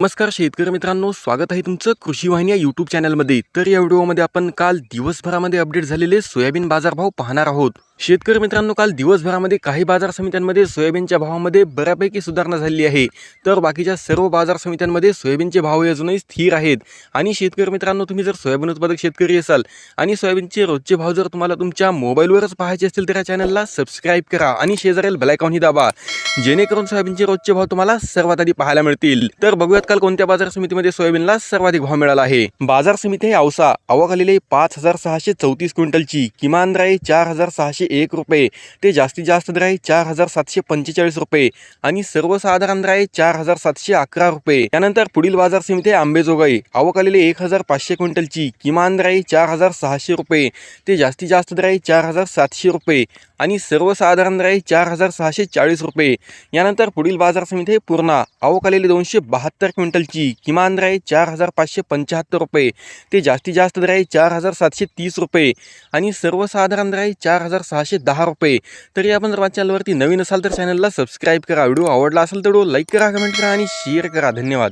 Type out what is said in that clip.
नमस्कार शेतकरी मित्रांनो स्वागत आहे तुमचं कृषी वाहिनी या यूट्यूब चॅनलमध्ये तर या व्हिडिओमध्ये आपण काल दिवसभरामध्ये अपडेट झालेले सोयाबीन बाजारभाव पाहणार आहोत. शेतकरी मित्रांनो काल दिवसभरामध्ये काही बाजार समित्यांमध्ये सोयाबीनच्या भावामध्ये बऱ्यापैकी सुधारणा झालेली आहे. तर बाकीच्या सर्व बाजार समित्यांमध्ये सोयाबीनचे भाव अजूनही स्थिर आहेत. आणि शेतकरी मित्रांनो तुम्ही जर सोयाबीन उत्पादक शेतकरी असाल आणि सोयाबीनचे रोजचे भाव जर तुम्हाला तुमच्या मोबाईलवरच पाहायचे असतील तर या चॅनलला सबस्क्राईब करा आणि शेजारील बेलायकॉनही दाबा. जेणेकरून सोयाबीनचे रोजचे भाव तुम्हाला सर्वात आधी पाहायला मिळतील. तर बघूयात काल कोणत्या बाजार समितीमध्ये सोयाबीनला सर्वाधिक भाव मिळाला आहे. बाजार समिती आहे औसा आवक आलेली पाच हजार सहाशे चौतीस क्विंटलची. किमान राय चार हजार सहाशे एक रुपये. ते जास्तीत जास्त दर आहे चार हजार सातशे पंचेचाळीस रुपये आणि सर्वसाधारण दर आहे चार हजार सातशे अकरा रुपये. त्यानंतर पुढील बाजार समिती आहे आंबेजोगाई आवक आलेली एक हजार पाचशे क्विंटलची. किमान दर आहे चार हजार सहाशे रुपये. ते जास्तीत जास्त दर आहे चार हजार सातशे रुपये आणि सर्वसाधारण दर आहे चार हजार सहाशे चाळीस रुपये. यानंतर पुढील बाजार समिती आहे पूर्णा. आवक आलेली दोनशे बहात्तर क्विंटलची. किमान दर आहे चार हजार पाचशे पंच्याहत्तर रुपये. ते जास्तीत जास्त दर आहे चार हजार सातशे तीस रुपये आणि सर्वसाधारण दर आहे चार हजार सहा सहाशे दहा रुपये. तरी आपण जर माझ्या चॅनलवरती नवीन असाल तर चॅनलला सबस्क्राईब करा. व्हिडिओ आवडला असेल तर लाईक करा कमेंट करा आणि शेअर करा. धन्यवाद.